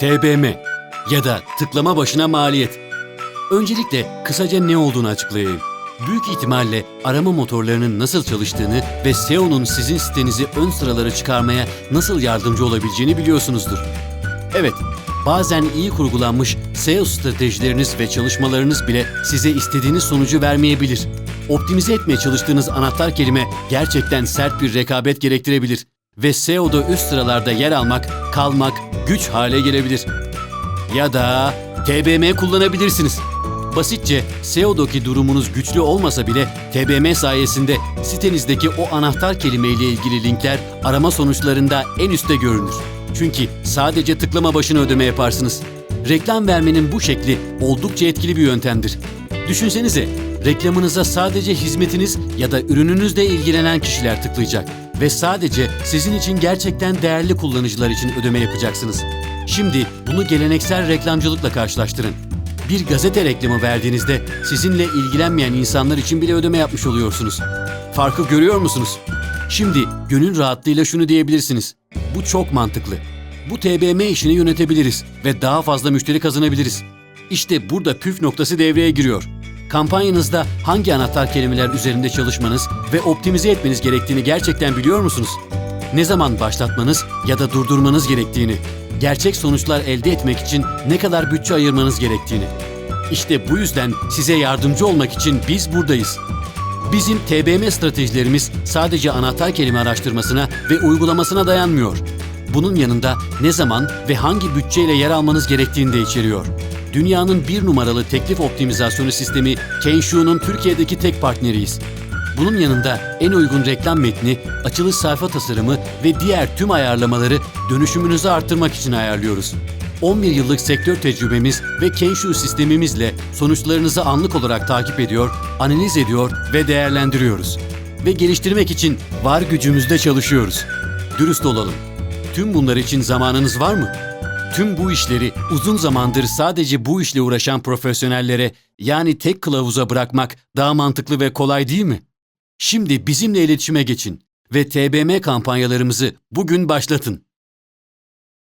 TBM ya da tıklama başına maliyet. Öncelikle kısaca ne olduğunu açıklayayım. Büyük ihtimalle arama motorlarının nasıl çalıştığını ve SEO'nun sizin sitenizi ön sıralara çıkarmaya nasıl yardımcı olabileceğini biliyorsunuzdur. Evet, bazen iyi kurgulanmış SEO stratejileriniz ve çalışmalarınız bile size istediğiniz sonucu vermeyebilir. Optimize etmeye çalıştığınız anahtar kelime gerçekten sert bir rekabet gerektirebilir ve SEO'da üst sıralarda yer almak, kalmak güç hale gelebilir. Ya da TBM kullanabilirsiniz. Basitçe SEO'daki durumunuz güçlü olmasa bile TBM sayesinde sitenizdeki o anahtar kelime ile ilgili linkler arama sonuçlarında en üstte görünür. Çünkü sadece tıklama başına ödeme yaparsınız. Reklam vermenin bu şekli oldukça etkili bir yöntemdir. Düşünsenize, reklamınıza sadece hizmetiniz ya da ürününüzle ilgilenen kişiler tıklayacak ve sadece sizin için gerçekten değerli kullanıcılar için ödeme yapacaksınız. Şimdi bunu geleneksel reklamcılıkla karşılaştırın. Bir gazete reklamı verdiğinizde sizinle ilgilenmeyen insanlar için bile ödeme yapmış oluyorsunuz. Farkı görüyor musunuz? Şimdi gönül rahatlığıyla şunu diyebilirsiniz. Bu çok mantıklı. Bu TBM işini yönetebiliriz ve daha fazla müşteri kazanabiliriz. İşte burada püf noktası devreye giriyor. Kampanyanızda hangi anahtar kelimeler üzerinde çalışmanız ve optimize etmeniz gerektiğini gerçekten biliyor musunuz? Ne zaman başlatmanız ya da durdurmanız gerektiğini, gerçek sonuçlar elde etmek için ne kadar bütçe ayırmanız gerektiğini. İşte bu yüzden size yardımcı olmak için biz buradayız. Bizim TBM stratejilerimiz sadece anahtar kelime araştırmasına ve uygulamasına dayanmıyor. Bunun yanında ne zaman ve hangi bütçeyle yer almanız gerektiğini de içeriyor. Dünyanın bir numaralı teklif optimizasyonu sistemi Kensho'nun Türkiye'deki tek partneriyiz. Bunun yanında en uygun reklam metni, açılış sayfa tasarımı ve diğer tüm ayarlamaları dönüşümünüzü arttırmak için ayarlıyoruz. 11 yıllık sektör tecrübemiz ve Kensho sistemimizle sonuçlarınızı anlık olarak takip ediyor, analiz ediyor ve değerlendiriyoruz. Ve geliştirmek için var gücümüzde çalışıyoruz. Dürüst olalım. Tüm bunlar için zamanınız var mı? Tüm bu işleri uzun zamandır sadece bu işle uğraşan profesyonellere yani tek kılavuza bırakmak daha mantıklı ve kolay değil mi? Şimdi bizimle iletişime geçin ve TBM kampanyalarımızı bugün başlatın.